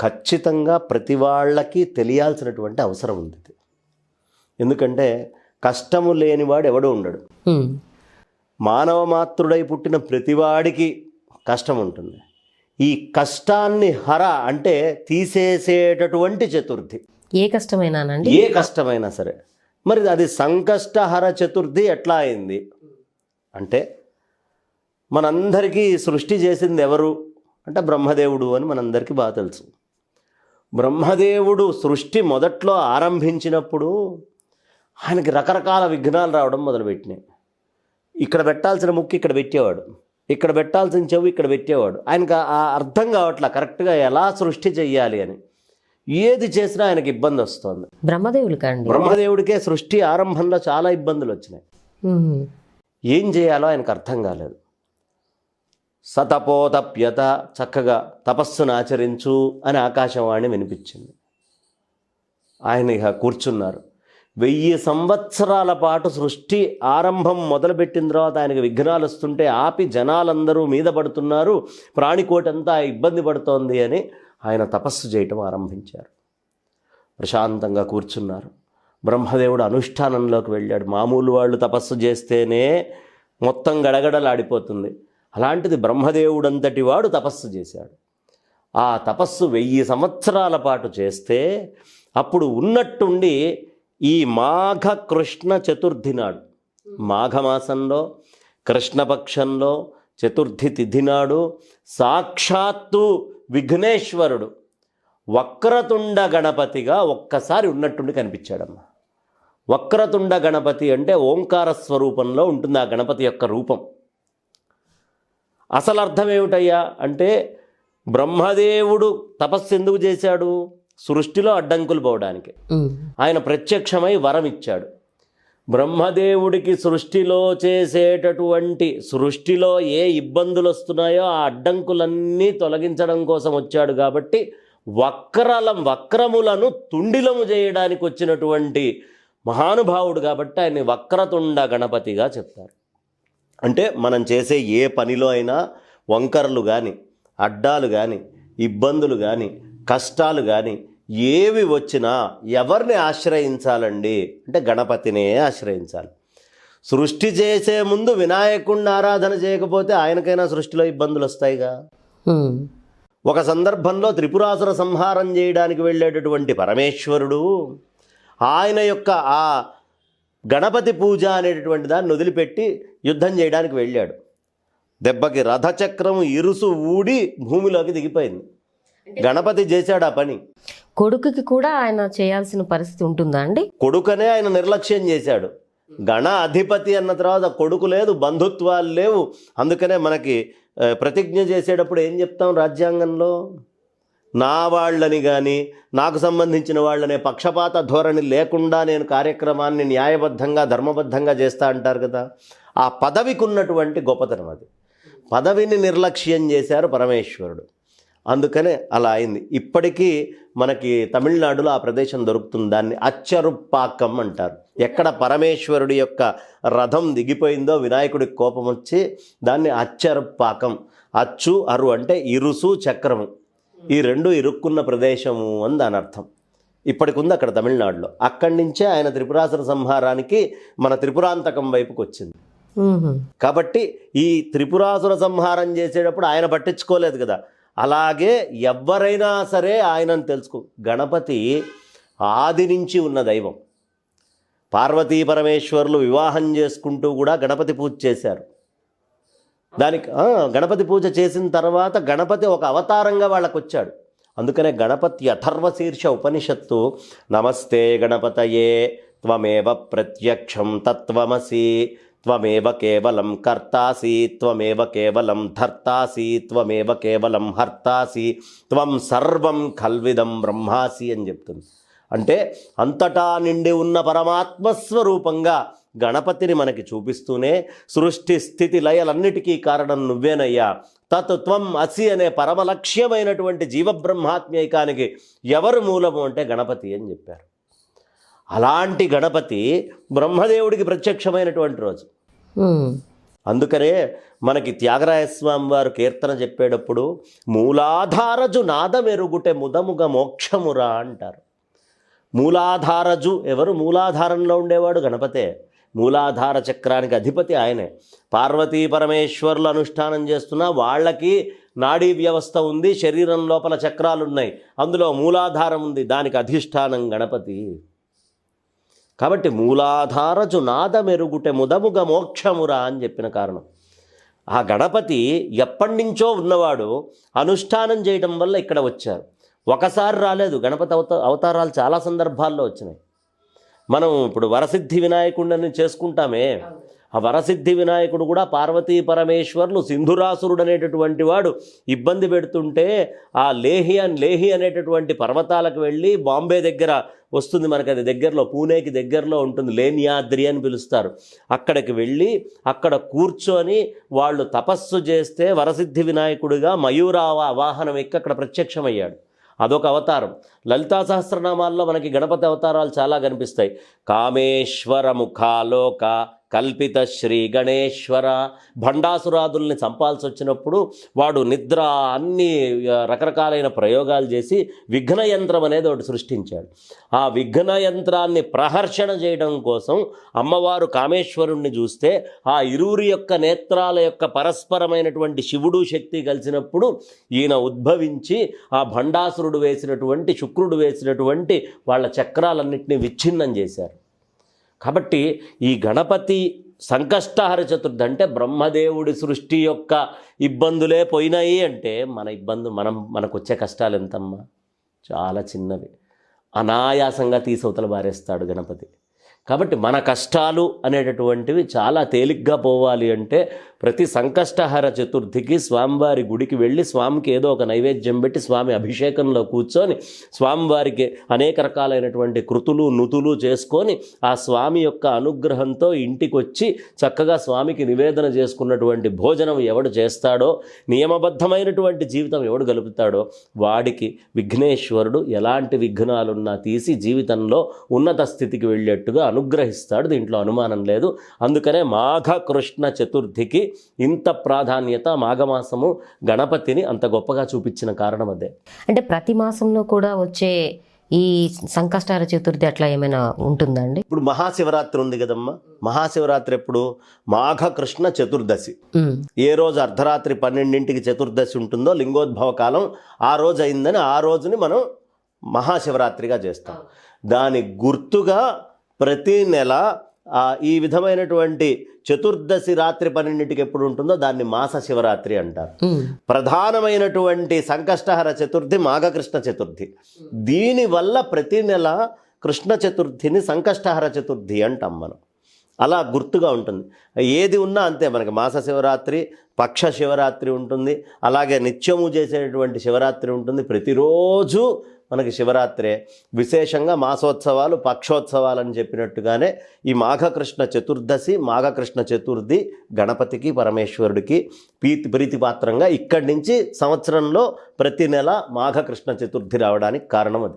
ఖచ్చితంగా ప్రతి వాళ్ళకి తెలియాల్సినటువంటి అవసరం ఉంది ఇది. ఎందుకంటే కష్టము లేనివాడు ఎవడు ఉండడు. మానవ మాతృడై పుట్టిన ప్రతివాడికి కష్టం ఉంటుంది. ఈ కష్టాన్ని హర అంటే తీసేసేటటువంటి చతుర్థి. ఏ కష్టమైనానండి? ఏ కష్టమైనా సరే. మరి అది సంకష్టహర చతుర్థి ఎట్లా అయింది? అంటే మనందరికీ సృష్టి చేసింది ఎవరు? అంటే బ్రహ్మదేవుడు అని మనందరికీ బాగా తెలుసు. బ్రహ్మదేవుడు సృష్టి మొదట్లో ఆరంభించినప్పుడు ఆయనకి రకరకాల విఘ్నాలు రావడం మొదలుపెట్టినాయి. ఇక్కడ పెట్టాల్సిన ముక్కు ఇక్కడ పెట్టేవాడు. ఇక్కడ పెట్టాల్సిన చెవు ఇక్కడ పెట్టేవాడు. ఆయనకు ఆ అర్థం కావట్లా కరెక్ట్గా ఎలా సృష్టి చెయ్యాలి అని. ఏది చేసినా ఆయనకి ఇబ్బంది వస్తుంది. బ్రహ్మదేవులకా అండి బ్రహ్మదేవుడికే సృష్టి ఆరంభంలో చాలా ఇబ్బందులు వచ్చినాయి. ఏం చేయాలో ఆయనకు అర్థం కాలేదు. సతపోతప్యత చక్కగా తపస్సును ఆచరించు అని ఆకాశవాణి వినిపించింది. ఆయన ఇక కూర్చున్నారు. వెయ్యి సంవత్సరాల పాటు సృష్టి ఆరంభం మొదలుపెట్టిన తర్వాత ఆయనకు విఘ్నాలు వస్తుంటే ఆపి జనాలందరూ మీద పడుతున్నారు. ప్రాణికోటంతా ఇబ్బంది పడుతోంది అని ఆయన తపస్సు చేయటం ఆరంభించారు. ప్రశాంతంగా కూర్చున్నారు. బ్రహ్మదేవుడు అనుష్ఠానంలోకి వెళ్ళాడు. మామూలు వాళ్ళు తపస్సు చేస్తేనే మొత్తం గడగడలాడిపోతుంది. అలాంటిది బ్రహ్మదేవుడంతటి వాడు తపస్సు చేశాడు. ఆ తపస్సు వెయ్యి సంవత్సరాల పాటు చేస్తే అప్పుడు ఉన్నట్టుండి ఈ మాఘ కృష్ణ చతుర్థి నాడు మాఘమాసంలో కృష్ణపక్షంలో చతుర్థి తిథి నాడు సాక్షాత్తు విఘ్నేశ్వరుడు వక్రతుండ గణపతిగా ఒక్కసారి ఉన్నట్టుండి కనిపించాడమ్మ. వక్రతుండ గణపతి అంటే ఓంకార స్వరూపంలో ఉంటుంది ఆ గణపతి యొక్క రూపం. అసలు అర్థం ఏమిటయ్యా అంటే బ్రహ్మదేవుడు తపస్సు ఎందుకు చేశాడు? సృష్టిలో అడ్డంకులు పోవడానికి. ఆయన ప్రత్యక్షమై వరం ఇచ్చాడు బ్రహ్మదేవుడికి సృష్టిలో చేసేటటువంటి సృష్టిలో ఏ ఇబ్బందులు వస్తున్నాయో ఆ అడ్డంకులన్నీ తొలగించడం కోసం వచ్చాడు కాబట్టి వక్రలం వక్రములను తుండిలము చేయడానికి వచ్చినటువంటి మహానుభావుడు కాబట్టి ఆయన్ని వక్రతుండ గణపతిగా చెప్తారు. అంటే మనం చేసే ఏ పనిలో అయినా వంకరలు కానీ అడ్డాలు కానీ ఇబ్బందులు కానీ కష్టాలు కానీ ఏవి వచ్చినా ఎవరిని ఆశ్రయించాలండి? అంటే గణపతినే ఆశ్రయించాలి. సృష్టి చేసే ముందు వినాయకుడిని ఆరాధన చేయకపోతే ఆయనకైనా సృష్టిలో ఇబ్బందులు వస్తాయిగా. ఒక సందర్భంలో త్రిపురాసుర సంహారం చేయడానికి వెళ్ళేటటువంటి పరమేశ్వరుడు ఆయన యొక్క ఆ గణపతి పూజ అనేటటువంటి దాన్ని వదిలిపెట్టి యుద్ధం చేయడానికి వెళ్ళాడు. దెబ్బకి రథచక్రము ఇరుసు ఊడి భూమిలోకి దిగిపోయింది. గణపతి చేశాడు ఆ పని. కొడుకుకి కూడా ఆయన చేయాల్సిన పరిస్థితి ఉంటుందా అండి? కొడుకనే ఆయన నిర్లక్ష్యం చేశాడు. గణ అధిపతి అన్న తర్వాత కొడుకు లేదు బంధుత్వాలు లేవు. అందుకనే మనకి ప్రతిజ్ఞ చేసేటప్పుడు ఏం చెప్తాం రాజ్యాంగంలో? నా వాళ్ళని కానీ నాకు సంబంధించిన వాళ్ళనే పక్షపాత ధోరణి లేకుండా నేను కార్యక్రమాన్ని న్యాయబద్ధంగా ధర్మబద్ధంగా చేస్తా అంటారు కదా. ఆ పదవికి ఉన్నటువంటి గొప్పతనం అది. పదవిని నిర్లక్ష్యం చేశారు పరమేశ్వరుడు. అందుకనే అలా అయింది. ఇప్పటికీ మనకి తమిళనాడులో ఆ ప్రదేశం దొరుకుతుంది. దాన్ని అచ్చరుప్పాకం అంటారు. ఎక్కడ పరమేశ్వరుడి యొక్క రథం దిగిపోయిందో వినాయకుడికి కోపం వచ్చి దాన్ని అచ్చరుప్పాకం అచ్చు అరు అంటే ఇరుసు చక్రము. ఈ రెండు ఇరుక్కున్న ప్రదేశము అని దాని అర్థం ఇప్పటికి ఉంది అక్కడ తమిళనాడులో. అక్కడి నుంచే ఆయన త్రిపురాసుర సంహారానికి మన త్రిపురాంతకం వైపుకి వచ్చింది. కాబట్టి ఈ త్రిపురాసుర సంహారం చేసేటప్పుడు ఆయన పట్టించుకోలేదు కదా. అలాగే ఎవరైనా సరే ఆయనను తెలుసుకో. గణపతి ఆది నుంచి ఉన్న దైవం. పార్వతీ పరమేశ్వరులు వివాహం చేసుకుంటూ కూడా గణపతి పూజ చేశారు. దానికి గణపతి పూజ చేసిన తర్వాత గణపతి ఒక అవతారంగా వాళ్ళకు వచ్చాడు అందుకనే గణపతి అథర్వ శీర్ష ఉపనిషత్తు నమస్తే గణపతయే త్వమేవ ప్రత్యక్షం తత్వమసి త్వమేవ కేవలం కర్తాసి త్వమేవ కేవలం ధర్తాసి త్వమేవ కేవలం హర్తాసి త్వం సర్వం కల్విదం బ్రహ్మాసి అని చెప్తుంది. అంటే అంతటా నిండి ఉన్న పరమాత్మ స్వరూపంగా గణపతిని మనకి చూపిస్తూనే సృష్టి స్థితి లయలన్నిటికీ కారణం నువ్వేనయ్యా. తత్ త్వం అసి అనే పరమలక్ష్యమైనటువంటి జీవబ్రహ్మాత్మ్యైకానికి ఎవరు మూలము అంటే గణపతి అని చెప్పారు. అలాంటి గణపతి బ్రహ్మదేవుడికి ప్రత్యక్షమైనటువంటి రోజు. అందుకనే మనకి త్యాగరాయస్వామి వారు కీర్తన చెప్పేటప్పుడు మూలాధారజు నాదమెరుగుటే ముదముగ మోక్షమురా అంటారు. మూలాధారజు ఎవరు? మూలాధారంలో ఉండేవాడు గణపతే. మూలాధార చక్రానికి అధిపతి ఆయనే. పార్వతీ పరమేశ్వరులు అనుష్ఠానం చేస్తున్న వాళ్ళకి నాడీ వ్యవస్థ ఉంది శరీరం లోపల చక్రాలు ఉన్నాయి అందులో మూలాధారం ఉంది దానికి అధిష్టానం గణపతి. కాబట్టి మూలాధారజు నాద మెరుగుటే ముదముగ మోక్షమురా అని చెప్పిన కారణం. ఆ గణపతి ఎప్పటి నుంచో ఉన్నవాడు అనుష్ఠానం చేయడం వల్ల ఇక్కడ వచ్చారు. ఒకసారి రాలేదు గణపతి అవత అవతారాలు చాలా సందర్భాల్లో వచ్చినాయి. మనం ఇప్పుడు వరసిద్ధి వినాయకుడిని చేసుకుంటామే. ఆ వరసిద్ధి వినాయకుడు కూడా పార్వతీ పరమేశ్వర్లు సింధురాసురుడు అనేటటువంటి వాడు ఇబ్బంది పెడుతుంటే ఆ లేహి అని లేహి అనేటటువంటి పర్వతాలకు వెళ్ళి బాంబే దగ్గర వస్తుంది మనకి అది దగ్గరలో పూణేకి దగ్గరలో ఉంటుంది లేనియాద్రి అని పిలుస్తారు. అక్కడికి వెళ్ళి అక్కడ కూర్చొని వాళ్ళు తపస్సు చేస్తే వరసిద్ధి వినాయకుడిగా మయూరావ వాహనం ఎక్కి అక్కడ ప్రత్యక్షమయ్యాడు. అదొక అవతారం. లలితా సహస్రనామాల్లో మనకి గణపతి అవతారాలు చాలా కనిపిస్తాయి. కామేశ్వర ముఖాలోక కల్పిత శ్రీ గణేశ్వర. భండాసురాదుల్ని చంపాల్సి వచ్చినప్పుడు వాడు నిద్ర అన్ని రకరకాలైన ప్రయోగాలు చేసి విఘ్న యంత్రం అనేది ఒకటి సృష్టించాడు. ఆ విఘ్న యంత్రాన్ని ప్రహర్షణ చేయడం కోసం అమ్మవారు కామేశ్వరుణ్ణి చూస్తే ఆ ఇరువురి యొక్క నేత్రాల యొక్క పరస్పరమైనటువంటి శివుడు శక్తి కలిసినప్పుడు ఈయన ఉద్భవించి ఆ భండాసురుడు వేసినటువంటి శుక్రుడు వేసినటువంటి వాళ్ళ చక్రాలన్నింటినీ విచ్ఛిన్నం చేశారు. కాబట్టి ఈ గణపతి సంకష్టహర చతుర్థి అంటే బ్రహ్మదేవుడి సృష్టి యొక్క ఇబ్బందులే పోయినాయి అంటే మన ఇబ్బందులు మనం మనకు వచ్చే కష్టాలు ఎంతమ్మా? చాలా చిన్నవి. అనాయాసంగా తీసవతలు బారేస్తాడు గణపతి. కాబట్టి మన కష్టాలు అనేటటువంటివి చాలా తేలిగ్గా పోవాలి అంటే ప్రతి సంకష్టహర చతుర్థికి స్వామివారి గుడికి వెళ్ళి స్వామికి ఏదో ఒక నైవేద్యం పెట్టి స్వామి అభిషేకంలో కూర్చొని స్వామివారికి అనేక రకాలైనటువంటి కృతులు నుతులు చేసుకొని ఆ స్వామి యొక్క అనుగ్రహంతో ఇంటికి వచ్చి చక్కగా స్వామికి నివేదన చేసుకున్నటువంటి భోజనం ఎవడు చేస్తాడో నియమబద్ధమైనటువంటి జీవితం ఎవడు గలుపుతాడో వాడికి విఘ్నేశ్వరుడు ఎలాంటి విఘ్నాలున్నా తీసి జీవితంలో ఉన్నత స్థితికి వెళ్ళేట్టుగా అనుగ్రహిస్తాడు. దీంట్లో అనుమానం లేదు. అందుకనే మాఘ కృష్ణ చతుర్థికి ఇంత ప్రాధాన్యత మాఘమాసము గణపతిని అంత గొప్పగా చూపించిన కారణం అదే. అంటే ప్రతి మాసంలో కూడా వచ్చే ఈ సంకష్టార చతుర్థి అట్లా ఏమైనా ఉంటుందా అండి? ఇప్పుడు మహాశివరాత్రి ఉంది కదమ్మా. మహాశివరాత్రి ఎప్పుడు? మాఘ కృష్ణ చతుర్దశి ఏ రోజు అర్ధరాత్రి పన్నెండింటికి చతుర్దశి ఉంటుందో లింగోద్భవ కాలం ఆ రోజు అయిందని ఆ రోజుని మనం మహాశివరాత్రిగా చేస్తాం. దాని గుర్తుగా ప్రతి నెల ఈ విధమైనటువంటి చతుర్దశి రాత్రి పన్నెండింటికి ఎప్పుడు ఉంటుందో దాన్ని మాస శివరాత్రి అంటారు. ప్రధానమైనటువంటి సంకష్టహర చతుర్థి మాఘకృష్ణ చతుర్థి. దీనివల్ల ప్రతి నెల కృష్ణ చతుర్థిని సంకష్టహర చతుర్థి అంటాం మనం. అలా గుర్తుగా ఉంటుంది. ఏది ఉన్నా అంతే మనకి మాస శివరాత్రి పక్ష శివరాత్రి ఉంటుంది. అలాగే నిత్యము చేసేటటువంటి శివరాత్రి ఉంటుంది. ప్రతిరోజు మనకి శివరాత్రే. విశేషంగా మాసోత్సవాలు పక్షోత్సవాలు అని చెప్పినట్టుగానే ఈ మాఘకృష్ణ చతుర్దశి మాఘకృష్ణ చతుర్థి గణపతికి పరమేశ్వరుడికి ప్రీతి ప్రీతిపాత్రంగా ఇక్కడి నుంచి సంవత్సరంలో ప్రతి నెల మాఘకృష్ణ చతుర్థి రావడానికి కారణం అది.